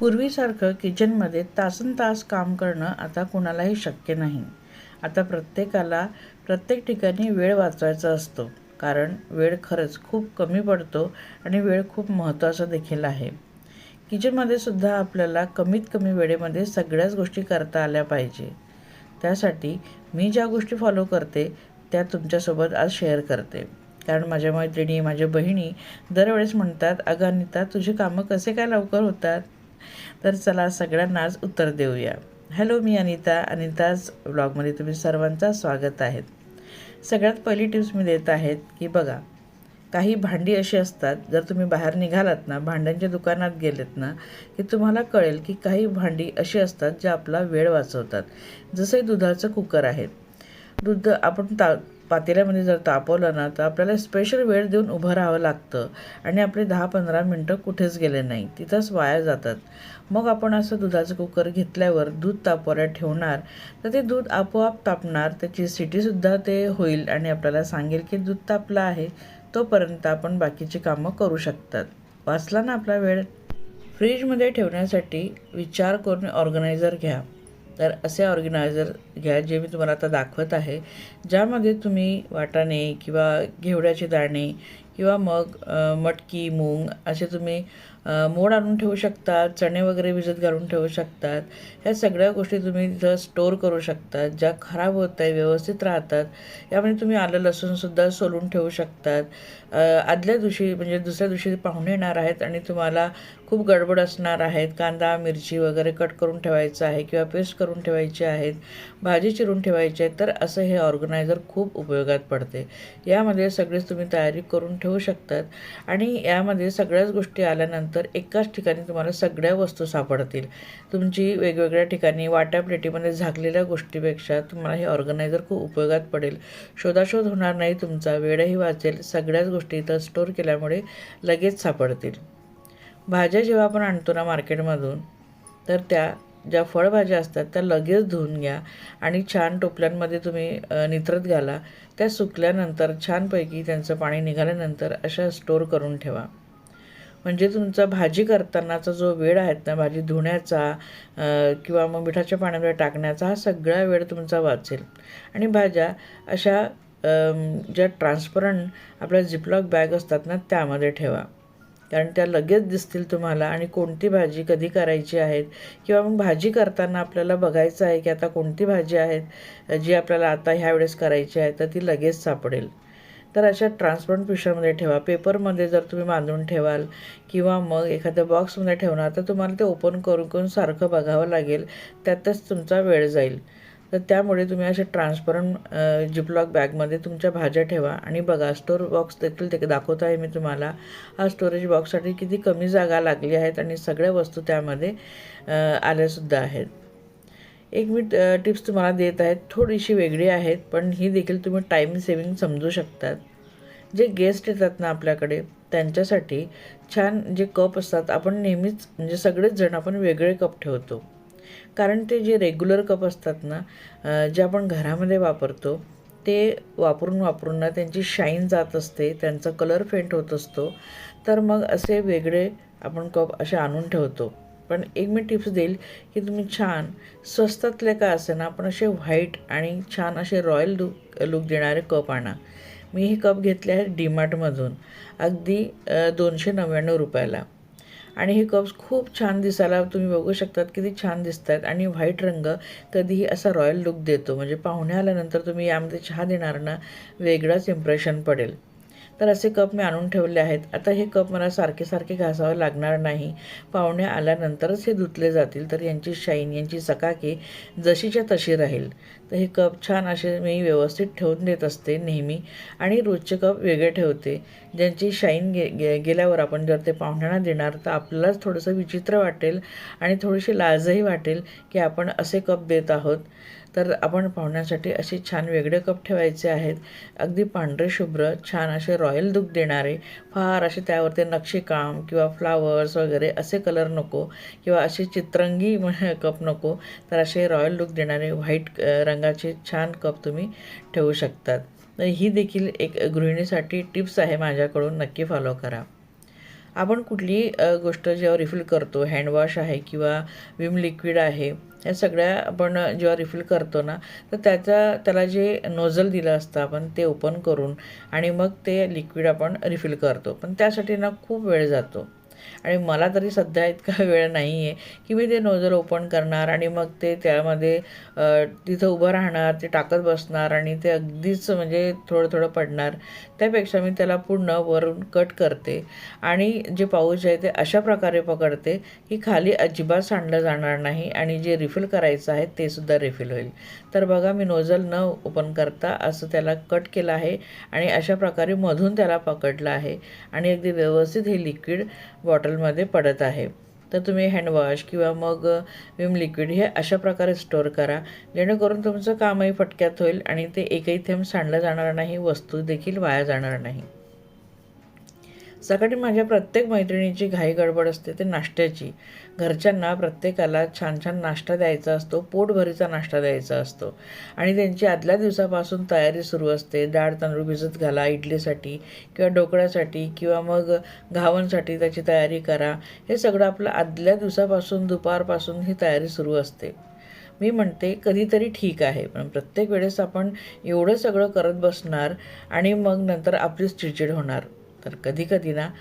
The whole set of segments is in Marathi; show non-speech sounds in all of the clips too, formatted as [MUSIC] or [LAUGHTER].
पूर्वीसारखं किचनमध्ये तासन तास काम करणं आता कुणालाही शक्य नाही. आता प्रत्येकाला प्रत्येक ठिकाणी वेळ वाचवायचा असतो. कारण वेळ खरंच खूप कमी पडतो आणि वेळ खूप महत्त्वाचा देखील आहे. किचनमध्ये सुद्धा आपल्याला कमीत कमी वेळेमध्ये सगळ्याच गोष्टी करता आल्या पाहिजे. त्यासाठी मी ज्या गोष्टी फॉलो करते त्या तुमच्यासोबत आज शेअर करते. कारण माझ्या मैत्रिणी माझ्या बहिणी दरवेळेस म्हणतात अगं अनिता तुझी कामं कसे काय लवकर होतात? तर चला सगळ्यांना आज उत्तर देऊया. हॅलो मी अनिता. अनिताज ब्लॉगमध्ये तुम्ही सर्वांचं स्वागत आहे. सगळ्यात पहिली टिप्स मी देत आहेत की बघा काही भांडी अशी असतात जर तुम्ही बाहेर निघालात ना भांड्यांच्या दुकानात गेलेत ना की तुम्हाला कळेल की काही भांडी अशी असतात जे आपला वेळ वाचवतात. जसे दुधाचं कुकर आहे. दूध आपण ता पातेल्यामध्ये जर तापवलं ना तर आपल्याला स्पेशल वेळ देऊन उभं राहावं लागतं. आणि आपले दहा पंधरा मिनटं कुठेच गेले नाही. तिथंच वाया जातात. मग आपण असं दुधाचं कुकर घेतल्यावर दूध तापवायला ठेवणार तर ते दूध आपोआप तापणार. त्याची सिटीसुद्धा ते होईल आणि आपल्याला सांगेल की दूध तापलं आहे तोपर्यंत आपण बाकीची कामं करू शकतात. वाचला ना आपला वेळ? फ्रीजमध्ये ठेवण्यासाठी विचार करून ऑर्गनायझर घ्या. तर असे ऑर्गनायझर घ्या जे मी तुम्हाला आता दाखवत आहे ज्यामध्ये तुम्ही वाटाणे किंवा घेवड्याचे दाणे किंवा मग मटकी मूग असे तुम्ही मोड आणून ठेवू शकतात चणे वगैरे भिजत घालून ठेवू शकतात. ह्या सगळ्या गोष्टी तुम्ही तिथं स्टोअर करू शकतात ज्या खराब होत आहे व्यवस्थित राहतात. यामध्ये तुम्ही आलं लसूणसुद्धा सोलून ठेवू शकतात. आदल्या दिवशी म्हणजे दुसऱ्या दिवशी पाहुणे येणार आहेत आणि तुम्हाला खूप गडबड असणार आहेत. कांदा मिरची वगैरे कट करून ठेवायचं आहे किंवा पेस्ट करून ठेवायची आहेत भाजी चिरून ठेवायची आहे तर असं हे ऑर्गनायझर खूप उपयोगात पडते. यामध्ये सगळीच तुम्ही तयारी करून ठेवू शकतात. आणि यामध्ये सगळ्याच गोष्टी आल्यानंतर एकाच ठिकाणी तुम्हाला सगळ्या वस्तू सापडतील. तुमची वेगवेगळ्या ठिकाणी वाट्या प्लेटीमध्ये झाकलेल्या गोष्टीपेक्षा तुम्हाला हे ऑर्गनायझर खूप उपयोगात पडेल. शोधाशोध होणार नाही तुमचा वेळही वाचेल. सगळ्याच गोष्टी इथं स्टोअर केल्यामुळे लगेच सापडतील. भाज्या जेव्हा आपण आणतो ना मार्केटमधून तर त्या ज्या फळभाज्या असतात त्या लगेच धुवून घ्या आणि छान टोपल्यांमध्ये तुम्ही नित्रत घाला. त्या सुकल्यानंतर छानपैकी त्यांचं पाणी निघाल्यानंतर अशा स्टोअर करून ठेवा. म्हणजे तुमचा भाजी करतानाचा जो वेळ आहे ना भाजी धुण्याचा किंवा मग मिठाच्या पाण्यामध्ये टाकण्याचा हा सगळा वेळ तुमचा वाचेल. आणि भाज्या अशा ज्या ट्रान्सपरंट आपल्या झिपलॉक बॅग असतात ना त्यामध्ये ठेवा. कारण त्या लगेच दिसतील तुम्हाला आणि कोणती भाजी कधी करायची आहेत किंवा मग भाजी करताना आपल्याला बघायचं आहे की आता कोणती भाजी आहेत जी आपल्याला आता ह्या वेळेस करायची आहे तर ती लगेच सापडेल. तर अशा ट्रान्सपरंट पिशव्यामध्ये ठेवा. पेपरमध्ये जर तुम्ही बांधून ठेवाल किंवा मग एखाद्या बॉक्समध्ये ठेवणार तर तुम्हाला ते ओपन करून करून सारखं बघावं लागेल. त्यातच तुमचा वेळ जाईल. तर त्यामुळे तुम्ही असे ट्रान्सपरंट जिपलॉक बॅगमध्ये तुमच्या भाज्या ठेवा. आणि बघा स्टोर बॉक्स देखील ते दाखवत आहे मी तुम्हाला. हा स्टोरेज बॉक्ससाठी किती कमी जागा लागली आहेत आणि सगळ्या वस्तू त्यामध्ये आल्यासुद्धा आहेत. एक मी टिप्स तुम्हाला देत आहेत थोडीशी वेगळी आहेत पण ही देखील तुम्ही टाईम सेविंग समजू शकतात. जे गेस्ट येतात ना आपल्याकडे त्यांच्यासाठी छान जे कप असतात आपण नेहमीच म्हणजे सगळेच जण आपण वेगळे कप ठेवतो. कारण ते जे रेग्युलर कप असतात ना जे आपण घरामध्ये वापरतो ते वापरून वापरून ना त्यांची शाईन जात असते त्यांचा कलर फेंट होत असतो. तर मग असे वेगळे आपण कप असे आणून ठेवतो. पण एक मी टिप्स देईल की तुम्ही छान स्वस्तातले का असे ना आपण असे व्हाईट आणि छान असे रॉयल लुक लुक देणारे कप आणा. मी हे कप घेतले आहेत डीमार्टमधून अगदी दोनशे नव्याण्णव रुपयाला. आणि हे कप्स खूप छान दिसायला तुम्ही बघू शकतात किती छान दिसत आहेत आणि व्हाईट रंग कधीही असा रॉयल लुक देतो. म्हणजे पाहुणे आल्यानंतर तुम्ही यामध्ये चहा देणार ना वेगळाच इम्प्रेशन पडेल. तर असे कप मी आणून ठेवले आहेत. आता हे कप मला सारखे सारखे घासावं लागणार नाही. पाहुणे आल्यानंतरच हे धुतले जातील. तर यांची शाईन यांची सकाकी जशीच्या तशी राहील. तर हे कप छान असे मी व्यवस्थित ठेवून देत असते नेहमी. आणि रोजचे कप वेगळे ठेवते. ज्यांची शाईन गे गे गेल्यावर आपण जर ते पाहुण्यांना देणार तर आपल्यालाच थोडंसं विचित्र वाटेल आणि थोडीशी लाजही वाटेल की आपण असे कप देत आहोत. तर आपण पाहुण्यासाठी असे छान वेगळे कप ठेवायचे आहेत. अगदी पांढरे शुभ्र छान असे रॉयल लुक देणारे फार असे त्यावरती नक्षीकाम किंवा फ्लावर्स वगैरे असे कलर नको किंवा असे चित्रंगी [LAUGHS] कप नको तर असे रॉयल लुक देणारे व्हाईट रंगाचे छान कप तुम्ही ठेवू शकतात. तर ही देखील एक गृहिणीसाठी टिप्स आहे माझ्याकडून नक्की फॉलो करा. आपण कुठली गोष्ट जेव्हा रिफिल करतो हँडवॉश आहे किंवा विम लिक्विड आहे या सगळ्या आपण जेव्हा रिफिल करतो ना तर त्याचा त्याला जे नोझल दिलं असतं आपण ते ओपन करून आणि मग ते लिक्विड आपण रिफिल करतो. पण त्यासाठी ना खूप वेळ जातो. आणि मला तरी सध्या इतका [LAUGHS] वेळ नाही आहे की मी ते नोजल ओपन करणार आणि मग ते त्यामध्ये तिथं उभं राहणार ते टाकत बसणार आणि ते अगदीच म्हणजे थोडं थोडं पडणार त्यापेक्षा मी त्याला पूर्ण वरून कट करते. आणि जे पाऊच आहे ते अशा प्रकारे पकडते की खाली अजिबात सांडलं जाणार नाही आणि जे रिफिल करायचं आहे ते सुद्धा रिफिल होईल. तर बघा मी नोजल न ओपन करता असं त्याला कट केलं आहे आणि अशा प्रकारे मधून त्याला पकडलं आहे. आणि अगदी व्यवस्थित हे लिक्विड बॉटलमध्ये पडत आहे. तर तुम्ही हँडवॉश किंवा मग विम लिक्विड हे अशा प्रकारे स्टोअर करा. जेणेकरून तुमचं कामही फटक्यात होईल आणि ते एकही थेंब सांडलं जाणार नाही वस्तू देखील वाया जाणार नाही. सकाळी माझ्या प्रत्येक मैत्रिणीची घाई गडबड असते ते नाश्त्याची. घरच्यांना प्रत्येकाला छान छान नाश्ता द्यायचा असतो पोटभरीचा नाश्ता द्यायचा असतो. आणि त्यांची आदल्या दिवसापासून तयारी सुरू असते डाळ तांदूळ भिजत घाला इडलीसाठी किंवा ढोकळ्यासाठी किंवा मग घावणसाठी त्याची तयारी करा. हे सगळं आपलं आदल्या दिवसापासून दुपारपासून ही तयारी सुरू असते. मी म्हणते कधीतरी ठीक आहे पण प्रत्येक वेळेस आपण एवढं सगळं करत बसणार आणि मग नंतर आपलीच चिडचिड होणार. तर कधी कधी ना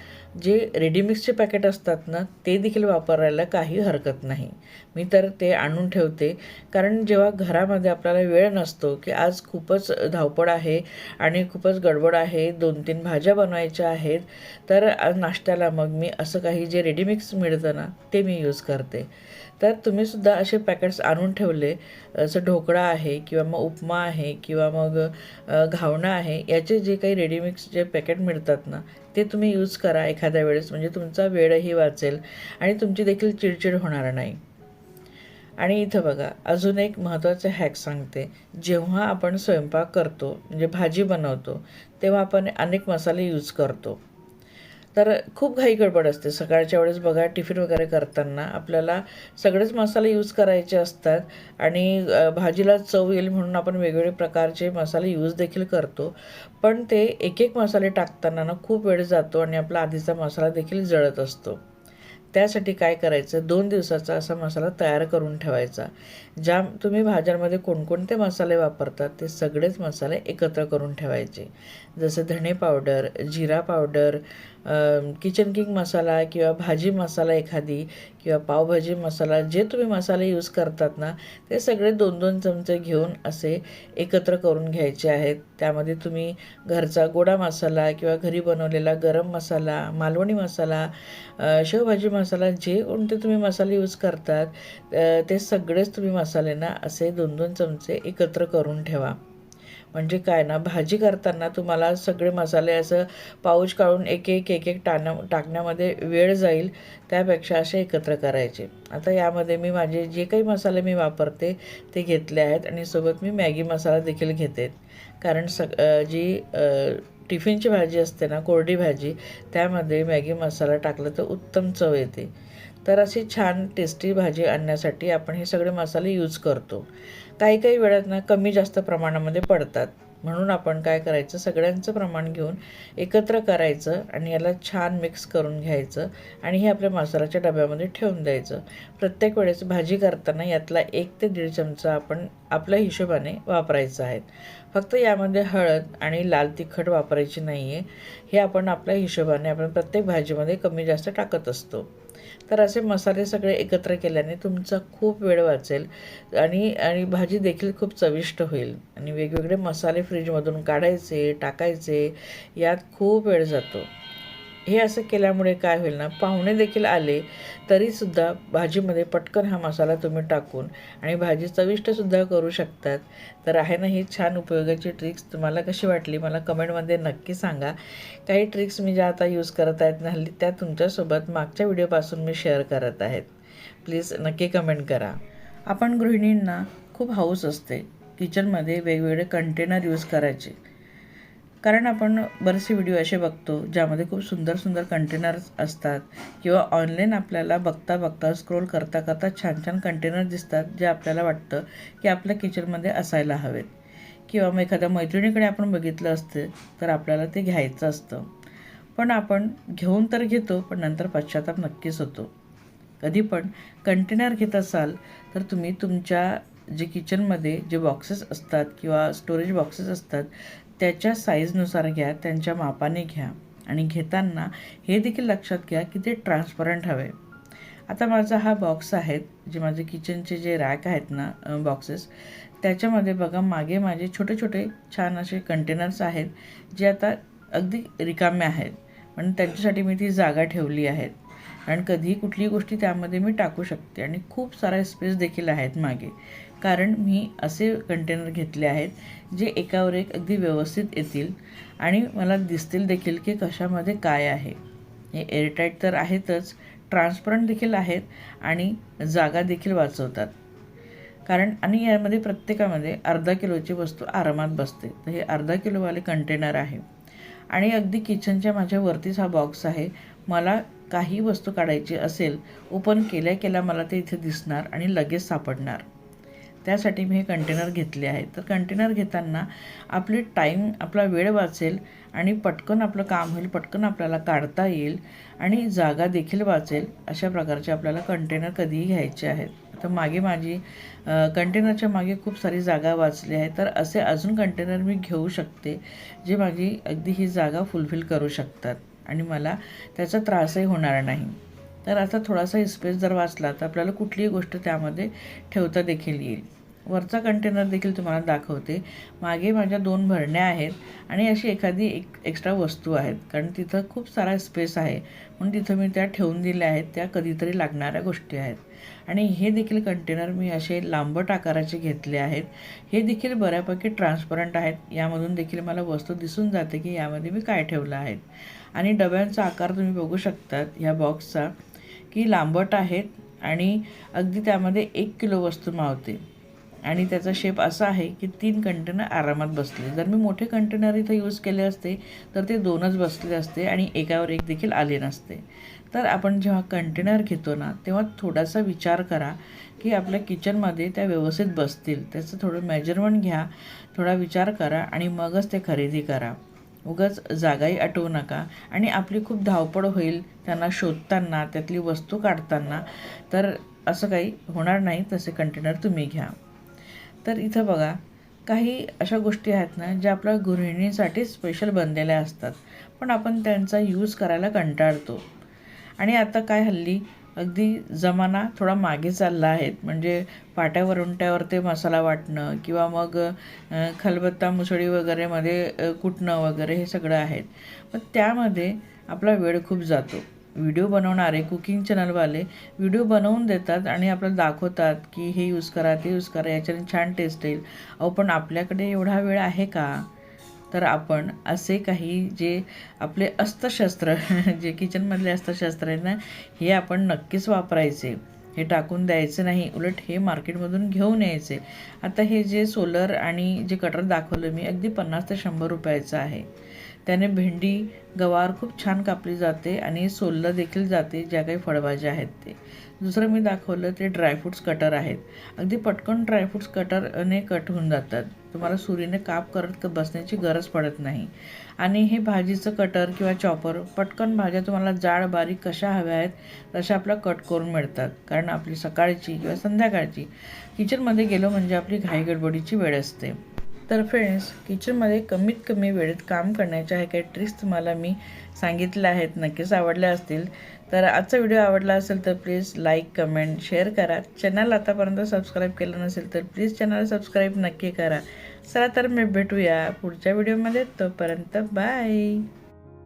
जे रेडीमिक्सचे पॅकेट असतात ना ते देखील वापरायला काही हरकत नाही. मी तर ते आणून ठेवते. कारण जेव्हा घरामध्ये आपल्याला वेळ नसतो की आज खूपच धावपळ आहे आणि खूपच गडबड आहे दोन तीन भाज्या बनवायच्या आहेत तर आज नाश्त्याला मग मी असं काही जे रेडीमिक्स मिळतं ना ते मी यूज करते. तर तुम्हीसुद्धा असे पॅकेट्स आणून ठेवले असं ढोकळा आहे किंवा मग उपमा आहे किंवा मग घावणं आहे याचे जे काही रेडीमिक्स जे पॅकेट मिळतात ना ते तुम्ही यूज करा एखाद्या वेळेस. म्हणजे तुमचा वेळही वाचेल आणि तुमची देखील चिडचिड होणार नाही. आणि इथं बघा अजून एक महत्त्वाचं हॅक सांगते. जेव्हा आपण स्वयंपाक करतो म्हणजे भाजी बनवतो तेव्हा आपण अनेक मसाले यूज करतो. तर खूप घाई गडबड असते. सकाळच्या वेळेस बघा टिफिन वगैरे करताना आपल्याला सगळेच मसाले यूज करायचे असतात आणि भाजीला चव येईल म्हणून आपण वेगवेगळे प्रकारचे मसाले यूज देखील करतो. पण ते एक एक मसाले टाकताना ना खूप वेळ जातो आणि आपला आधीचा मसाला देखील जळत असतो. त्यासाठी काय करायचं? दोन दिवसाचा असा मसाला तयार करून ठेवायचा ज्या तुम्ही भाज्यांमध्ये कोणकोणते मसाले वापरतात ते सगळेच मसाले एकत्र करून ठेवायचे. जसं धणे पावडर जिरा पावडर किचन किंग मसाला किंवा भाजी मसाला एखादी किंवा पावभाजी मसाला जे तुम्ही मसाले यूज करतात ना ते सगळे दोन दोन चमचे घेऊन असे एकत्र करून घ्यायचे आहेत. त्यामध्ये तुम्ही घरचा गोडा मसाला किंवा घरी बनवलेला गरम मसाला मालवणी मसाला शेवभाजी मसाला जे कोणते तुम्ही मसाले यूज करतात ते सगळेच तुम्ही मसाले ना असे दोन दोन चमचे एकत्र करून ठेवा. म्हणजे काय ना भाजी करताना तुम्हाला सगळे मसाले असं पाऊच काढून एक एक एक एक टाण्या टाकण्यामध्ये वेळ जाईल त्यापेक्षा असे एकत्र करायचे. आता यामध्ये मी माझे जे काही मसाले मी वापरते ते घेतले आहेत आणि सोबत मी मॅगी मसाला देखील घेते. कारण सग जी टिफिनची भाजी असते ना कोरडी भाजी त्यामध्ये मॅगी मसाला टाकला तर उत्तम चव येते. तर अशी छान टेस्टी भाजी आणण्यासाठी आपण हे सगळे मसाले यूज करतो. काही काही वेळात ना कमी जास्त प्रमाणामध्ये पडतात. म्हणून आपण काय करायचं? सगळ्यांचं प्रमाण घेऊन एकत्र करायचं आणि याला छान मिक्स करून घ्यायचं आणि हे आपल्या मसाल्याच्या डब्यामध्ये ठेवून द्यायचं. प्रत्येक वेळेस भाजी करताना यातला एक ते दीड चमचा आपण आपल्या हिशोबाने वापरायचं आहे. फक्त यामध्ये हळद आणि लाल तिखट वापरायची नाही आहे हे आपण आपल्या हिशोबाने आपण प्रत्येक भाजीमध्ये कमी जास्त टाकत असतो. तर असे मसाले सगळे एकत्र केल्याने तुमचा खूप वेळ वाचेल आणि आणि भाजी देखील खूप चविष्ट होईल. आणि वेगवेगळे मसाले फ्रीजमधून काढायचे टाकायचे यात खूप वेळ जातो. हे असं केल्यामुळे काय होईल ना पाहुणे देखील आले तरीसुद्धा भाजीमध्ये पटकन हा मसाला तुम्ही टाकून आणि भाजी चविष्टसुद्धा करू शकतात. तर आहे ना ही छान उपयोगाची ट्रिक्स तुम्हाला कशी वाटली मला कमेंटमध्ये नक्की सांगा. काही ट्रिक्स मी ज्या आता यूज करत आहेत ना हल्ली त्या तुमच्यासोबत मागच्या व्हिडिओपासून मी शेअर करत आहेत. प्लीज नक्की कमेंट करा. आपण गृहिणींना खूप हाऊस असते किचनमध्ये वेगवेगळे कंटेनर यूज करायचे. कारण आपण बरेचसे व्हिडिओ असे बघतो ज्यामध्ये खूप सुंदर सुंदर कंटेनर्स असतात. किंवा ऑनलाईन आपल्याला बघता बघता स्क्रोल करता करता छान छान कंटेनर दिसतात जे आपल्याला वाटतं की आपल्या किचनमध्ये असायला हवेत. किंवा मग एखाद्या मैत्रिणीकडे आपण बघितलं असते तर आपल्याला ते घ्यायचं असतं. पण आपण घेऊन तर घेतो पण नंतर पश्चाताप नक्कीच होतो. कधी पण कंटेनर घेत असाल तर तुम्ही तुमच्या जे किचनमध्ये जे बॉक्सेस असतात किंवा स्टोरेज बॉक्सेस असतात त्याच्या साईजनुसार घ्या त्यांच्या मापाने घ्या आणि घेताना हे देखील लक्षात घ्या की ते ट्रान्सपरंट हवे. आता माझा हा बॉक्स आहेत जे माझे किचनचे जे रॅक आहेत ना बॉक्सेस त्याच्यामध्ये बघा मागे माझे छोटे छोटे छान असे कंटेनर्स आहेत जे आता अगदी रिकामे आहेत. पण त्यांच्यासाठी मी ती जागा ठेवली आहेत. कारण कधीही कुठलीही गोष्टी त्यामध्ये मी टाकू शकते आणि खूप सारा स्पेस देखील आहेत मागे. कारण मी असे कंटेनर घेतले आहेत जे एकावर एक अगदी व्यवस्थित येतील आणि मला दिसतील देखील की कशामध्ये काय आहे. हे एअरटाईट तर आहेतच ट्रान्सपरंट देखील आहेत आणि जागा देखील वाचवतात. कारण आणि यामध्ये प्रत्येकामध्ये अर्धा किलोची वस्तू आरामात बसते. तर हे अर्धा किलोवाले कंटेनर आहे. आणि अगदी किचनच्या माझ्या वरतीच हा बॉक्स आहे. मला काही वस्तू काढायची असेल ओपन केल्या केल्या मला ते इथे दिसणार आणि लगेच सापडणार. त्यासाठी मी हे कंटेनर घेतले आहे. तर कंटेनर घेताना आपली टाईम आपला वेळ वाचेल आणि पटकन आपलं काम होईल पटकन आपल्याला काढता येईल आणि जागा देखील वाचेल अशा प्रकारचे आपल्याला कंटेनर कधीही घ्यायचे आहेत. तर मागे माझी कंटेनरच्या मागे खूप सारी जागा वाचली आहे. तर असे अजून कंटेनर मी घेऊ शकते जे माझी अगदी ही जागा फुलफिल करू शकतात आणि मला त्याचा त्रासही होणार नाही. तर आता थोडासा स्पेस जर वाचला तर आपल्याला कुठलीही गोष्ट त्यामध्ये ठेवता देखील येईल. वरचा कंटेनर देखील तुम्हाला दाखवते. मागे माझ्या दोन भरण्या आहेत आणि अशी एखादी एक एक्स्ट्रा वस्तू आहेत. कारण तिथं खूप सारा स्पेस आहे. म्हणून तिथं मी त्या ठेवून दिल्या आहेत. त्या कधीतरी लागणाऱ्या गोष्टी आहेत. आणि हे देखील कंटेनर मी असे लांबट आकाराचे घेतले आहेत. हे देखील बऱ्यापैकी ट्रान्सपरंट आहेत. यामधून देखील मला वस्तू दिसून जाते की यामध्ये मी काय ठेवलं आहे. आणि डब्यांचा आकार तुम्ही बघू शकतात. ह्या बॉक्सचा की लांबट आहेत आणि अगदी त्यामध्ये एक किलो वस्तू मावते. आणि त्याचा शेप असा आहे की तीन कंटेनर आरामात बसले. जर मी मोठे कंटेनर इथं यूज केले असते तर ते दोनच बसले असते आणि एकावर एक देखील आले नसते. तर आपण जेव्हा कंटेनर घेतो ना तेव्हा थोडासा विचार करा की आपल्या किचनमध्ये त्या व्यवस्थित बसतील. त्याचं थोडं मेजरमेंट घ्या थोडा विचार करा आणि मगच ते खरेदी करा. उगाच जागाही आठवू नका. आणि आपली खूप धावपळ होईल त्यांना शोधताना त्यातली वस्तू काढताना. तर असं काही होणार नाही तसे कंटेनर तुम्ही घ्या. तर इथं बघा काही अशा गोष्टी आहेत ना ज्या आपल्या गृहिणींसाठी स्पेशल बनलेल्या असतात. पण आपण त्यांचा यूज करायला कंटाळतो. आणि आता काय हल्ली अगदी जमाना थोडा मागे चालला आहे. म्हणजे पाट्यावर उंट्यावर ते मसाला वाटणं किंवा मग खलबत्ता मुसळी वगैरेमध्ये कुटणं वगैरे हे सगळं आहेत. मग त्यामध्ये आपला वेळ खूप जातो. व्हिडिओ बनवणारे कुकिंग चॅनलवाले व्हिडिओ बनवून देतात आणि आपल्याला दाखवतात की हे यूज करा ते यूज करा याच्याने छान टेस्ट येईल. अहो पण आपल्याकडे एवढा वेळ आहे का? तर आपण असे काही जे आपले अस्त्रशस्त्र [LAUGHS] जे किचनमधले अस्त्रशस्त्र आहे ना हे आपण नक्कीच वापरायचे. हे टाकून द्यायचे नाही उलट हे मार्केटमधून घेऊन यायचे. आता हे जे सोलर आणि जे कटर दाखवलं मी अगदी पन्नास ते शंभर रुपयाचं आहे. त्याने भेंडी गवार खूप छान कापली जाते आणि सोललं देखील जाते ज्या काही फळभाज्या आहेत ते. दुसरं मी दाखवलं ते ड्रायफ्रूट्स कटर आहेत. अगदी पटकन ड्रायफ्रूट्स कटरने कट होऊन जातात. तुम्हाला सुरीने काप करत बसण्याची गरज पडत नाही. आणि हे भाजीचं कटर किंवा चॉपर पटकन भाज्या तुम्हाला जाड बारीक कशा हव्या आहेत तशा आपल्या कट करून मिळतात. कारण आपली सकाळची किंवा संध्याकाळची किचनमध्ये गेलो म्हणजे आपली घाई गडबडीची वेळ असते. तर फ्रेंड्स किचनमध्ये कमीत कमी वेळेत काम करण्याच्या ह्या काही ट्रिक्स तुम्हाला मी सांगितल्या आहेत. नक्कीच आवडल्या असतील. तर आजचा व्हिडिओ आवडला असेल तर प्लीज लाईक कमेंट शेअर करा. चॅनल आतापर्यंत सबस्क्राईब केलं नसेल तर प्लीज चॅनल सबस्क्राईब नक्की करा. चला तर मी भेटूया पुढच्या व्हिडिओमध्ये तोपर्यंत बाय